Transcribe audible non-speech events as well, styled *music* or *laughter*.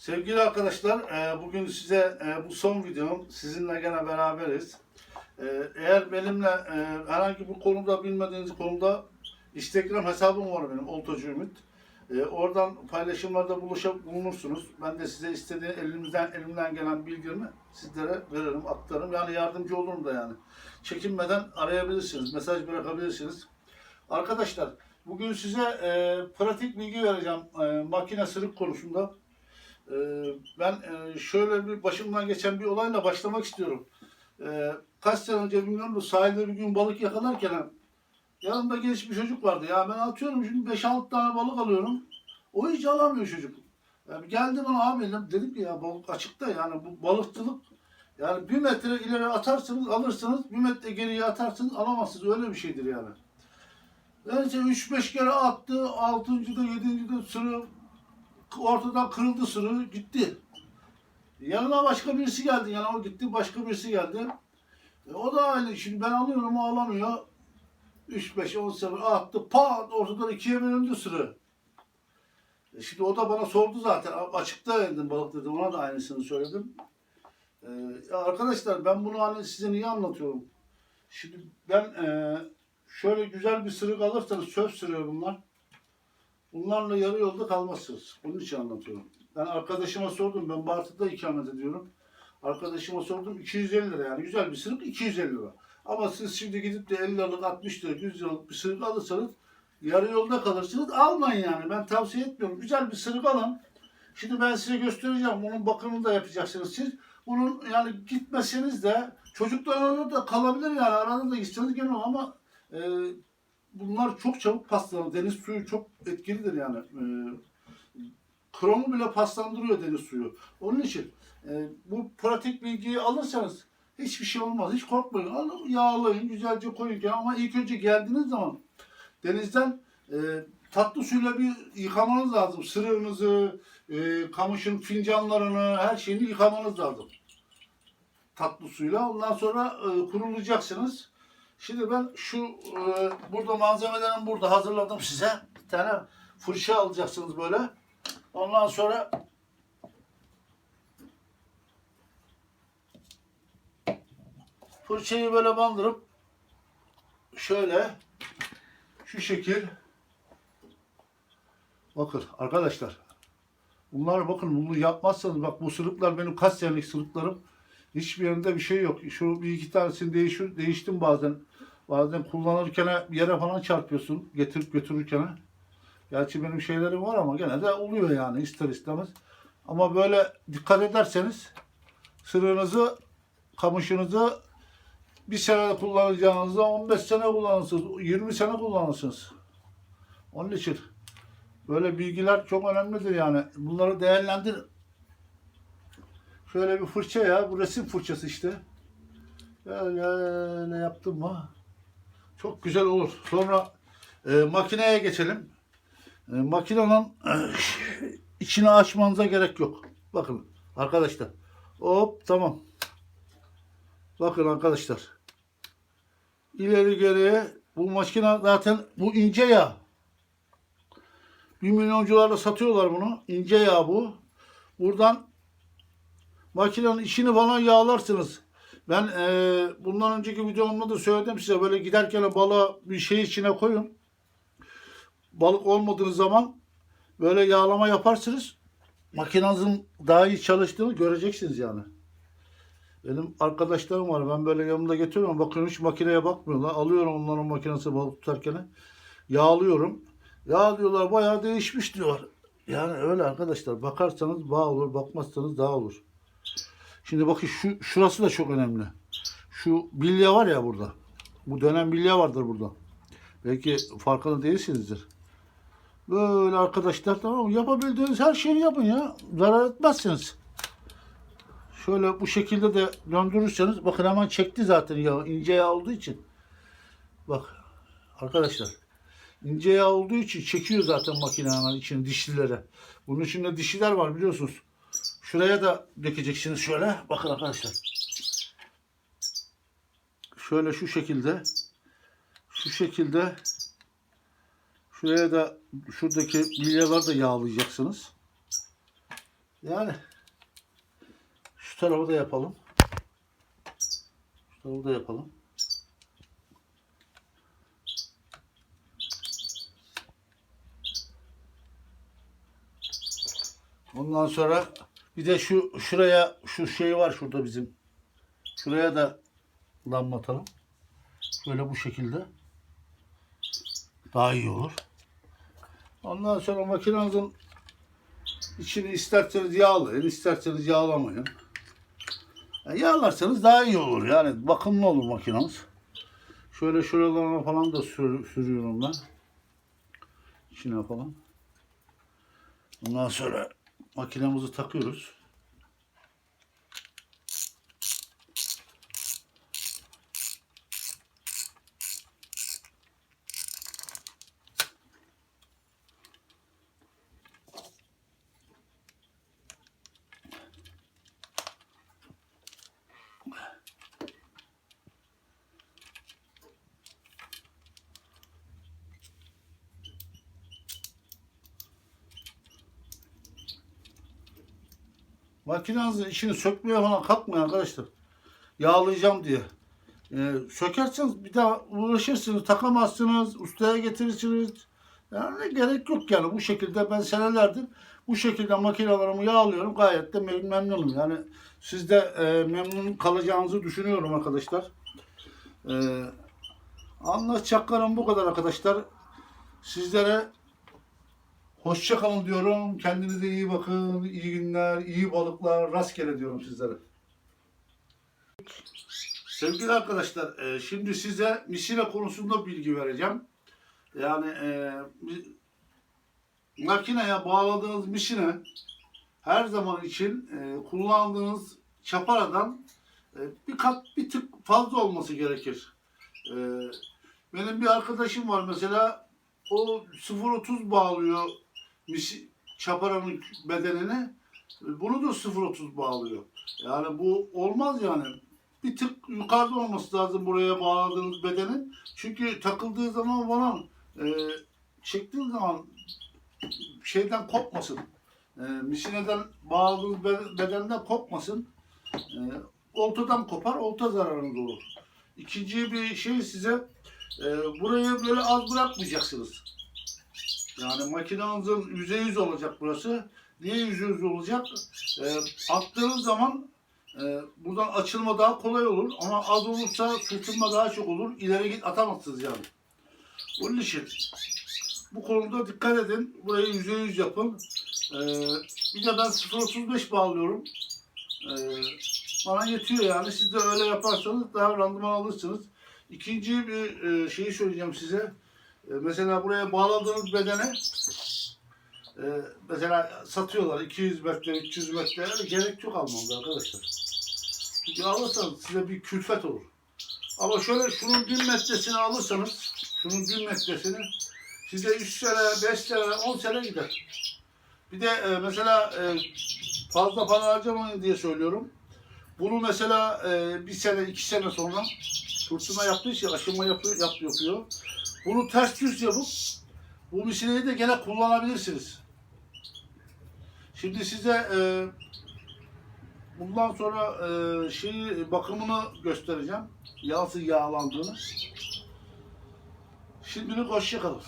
Sevgili arkadaşlar, e, bugün size e, bu son videom. Sizinle gene beraberiz. E, Eğer benimle herhangi bir konuda bilmediğiniz konuda Instagram hesabım var benim, Oltacı Ümit. Oradan paylaşımlarda buluşup bulunursunuz. Ben de size istediğin elimizden elimden gelen bilgimi sizlere veririm, aktarırım. Yani yardımcı olurum da yani. Çekinmeden arayabilirsiniz, mesaj bırakabilirsiniz. Arkadaşlar, bugün size pratik bilgi vereceğim makine sırık konusunda. Ee, Ben e, şöyle bir başımdan geçen bir olayla başlamak istiyorum. Ee, Kaç sene önce bilmiyorum da sahilde bir gün balık yakalarken yanımda genç bir çocuk vardı. Ya ben atıyorum şimdi 5-6 tane balık alıyorum. O hiç alamıyor çocuk. Yani geldi bana abi dedim, ki ya balık açıkta yani bu balıkçılık yani bir metre ileri atarsınız alırsınız, bir metre geriye atarsınız alamazsınız. Öyle bir şeydir yani. Neyse 3-5 kere attı, 6. da 7. de sürü ortadan kırıldı sırrı gitti. Yanına başka birisi geldi. Yani o gitti başka birisi geldi. E, o da aynı. Şimdi ben alıyorum o alamıyor. 3 5 10 sefer attı. Pat ortadan ikiye bölündü sırrı. E, şimdi o da bana sordu zaten. "A- Açıkta yendim balık dedim. Ona da aynısını söyledim. E, arkadaşlar ben bunu hani size niye anlatıyorum? Şimdi ben e, şöyle güzel bir sırık alırsanız söz sırıyor bunlar. Bunlarla yarı yolda kalmazsınız. Bunun için anlatıyorum. Ben arkadaşıma sordum. Ben Bartın'da ikamet ediyorum. Arkadaşıma sordum 250 lira yani güzel bir sırık 250 lira. Ama siz şimdi gidip de 50 liralık 60 lira 100 liralık bir sırık alırsanız yarı yolda kalırsınız. Almayın yani ben tavsiye etmiyorum. Güzel bir sırık alın. Şimdi ben size göstereceğim. Bunun bakımını da yapacaksınız siz. Bunun yani gitmeseniz de çocuklar arada da kalabilir yani arada da gitseniz gene ama e, bunlar çok çabuk paslanır. Deniz suyu çok etkilidir yani. E, kromu bile paslandırıyor deniz suyu. Onun için e, bu pratik bilgiyi alırsanız hiçbir şey olmaz. Hiç korkmayın. Alın, yağlayın, güzelce koyun. Ama ilk önce geldiğiniz zaman denizden e, tatlı suyla bir yıkamanız lazım. Sırığınızı, e, kamışın fincanlarını, her şeyini yıkamanız lazım. Tatlı suyla. Ondan sonra e, kurulayacaksınız. Şimdi ben şu e, burada malzemelerim burada hazırladım size. Bir tane fırça alacaksınız böyle. Ondan sonra fırçayı böyle bandırıp şöyle şu şekil bakın arkadaşlar bunlar bakın bunu yapmazsanız bak bu sırıklar benim kaç senelik sırıklarım hiçbir yerinde bir şey yok. Şu bir iki tanesini değişir, değiştim bazen. Bazen kullanırken yere falan çarpıyorsun getirip götürürken. Gerçi benim şeylerim var ama gene de oluyor yani ister istemez. Ama böyle dikkat ederseniz sırrınızı, kamışınızı bir sene kullanacağınızda 15 sene kullanırsınız, 20 sene kullanırsınız. Onun için böyle bilgiler çok önemlidir yani. Bunları değerlendirin. Şöyle bir fırça ya, bu resim fırçası işte. Böyle yaptım mı? Çok güzel olur. Sonra e, makineye geçelim. E, makinenin e, *clears throat* içini açmanıza gerek yok. Bakın arkadaşlar. Hop tamam. Bakın arkadaşlar. İleri geriye bu makine zaten bu ince yağ. Bir milyoncularla satıyorlar bunu. İnce yağ bu. Buradan makinenin içini falan yağlarsınız. Ben e, bundan önceki videomda da söyledim size böyle giderken balığı bir şey içine koyun. Balık olmadığı zaman böyle yağlama yaparsınız. Makinenizin daha iyi çalıştığını göreceksiniz yani. Benim arkadaşlarım var. Ben böyle yanımda getiriyorum. Bakın hiç makineye bakmıyorlar. Alıyorum onların makinesi balık tutarken. Yağlıyorum. Ya diyorlar bayağı değişmiş diyorlar. Yani öyle arkadaşlar. Bakarsanız bağ olur. Bakmazsanız daha olur. Şimdi bakın şu şurası da çok önemli. Şu bilye var ya burada. Bu dönem bilye vardır burada. Belki farkında değilsinizdir. Böyle arkadaşlar tamam mı? Yapabildiğiniz her şeyi yapın ya. Zarar etmezsiniz. Şöyle bu şekilde de döndürürseniz bakın hemen çekti zaten yağ. ince yağ olduğu için. Bak arkadaşlar. ince yağ olduğu için çekiyor zaten makine hemen içine dişlilere. Bunun içinde dişiler var biliyorsunuz. Şuraya da dökeceksiniz şöyle. Bakın arkadaşlar. Şöyle şu şekilde. Şu şekilde. Şuraya da şuradaki bilyaları da yağlayacaksınız. Yani şu tarafı da yapalım. Şu tarafı da yapalım. Ondan sonra bir de şu şuraya şu şey var şurada bizim. Şuraya da lamba atalım. Böyle bu şekilde. Daha iyi olur. Ondan sonra makinenizin içini isterseniz yağlayın, isterseniz yağlamayın. Yani yağlarsanız daha iyi olur. Yani bakımlı olur makinamız. Şöyle şuralarına falan da sür- sürüyorum ben. İçine falan. Ondan sonra makinamızı takıyoruz. Makinenizin içini sökmeye falan kalkmayın arkadaşlar. Yağlayacağım diye. Ee, sökerseniz bir daha uğraşırsınız, takamazsınız, ustaya getirirsiniz. Yani gerek yok yani bu şekilde ben senelerdir bu şekilde makinalarımı yağlıyorum. Gayet de mem- memnunum. Yani siz de e, memnun kalacağınızı düşünüyorum arkadaşlar. Ee, anlatacaklarım bu kadar arkadaşlar. Sizlere Hoşça kalın diyorum. Kendinize iyi bakın. İyi günler, iyi balıklar, rastgele diyorum sizlere. Sevgili arkadaşlar, e, şimdi size misine konusunda bilgi vereceğim. Yani e, makineye bağladığınız misine her zaman için e, kullandığınız çaparadan e, bir kat bir tık fazla olması gerekir. Benim bir arkadaşım var mesela o 0.30 bağlıyor çaparanın bedenini bunu da 0.30 bağlıyor. Yani bu olmaz yani. Bir tık yukarıda olması lazım buraya bağladığınız bedenin. Çünkü takıldığı zaman falan e, çektiğin zaman şeyden kopmasın. E, misineden bağladığınız be- bedenden kopmasın. E, oltadan kopar, olta zararınız olur. İkinci bir şey size e, burayı böyle az bırakmayacaksınız. Yani yüzde yüz olacak burası. Niye yüzde yüz olacak? E, attığınız zaman e, buradan açılma daha kolay olur ama az olursa sürtünme daha çok olur. İleri git atamazsınız yani. Onun için bu konuda dikkat edin. Burayı yüzde yüz yapın. E, bir de ben 0.35 bağlıyorum. E, bana yetiyor yani. Siz de öyle yaparsanız daha randıman alırsınız. İkinci bir e, şeyi söyleyeceğim size. E, mesela buraya bağladığınız bedene e, mesela satıyorlar 200 metre, 300 metre gerek yok almanız arkadaşlar. Çünkü alırsanız size bir külfet olur. Ama şöyle şunun bin metresini alırsanız, şunun bin metresini size 3 sene, 5 sene, 10 sene gider. Bir de e, mesela e, fazla para harcamayın diye söylüyorum. Bunu mesela e, bir sene, iki sene sonra fırtına yaptığı için aşınma yapıyor, yap, yapıyor. Bunu ters yüz yapıp bu misineyi de gene kullanabilirsiniz. Şimdi size e, bundan sonra e, şeyi bakımını göstereceğim. Nasıl yağlandığını. Şimdilik hoşça kalın.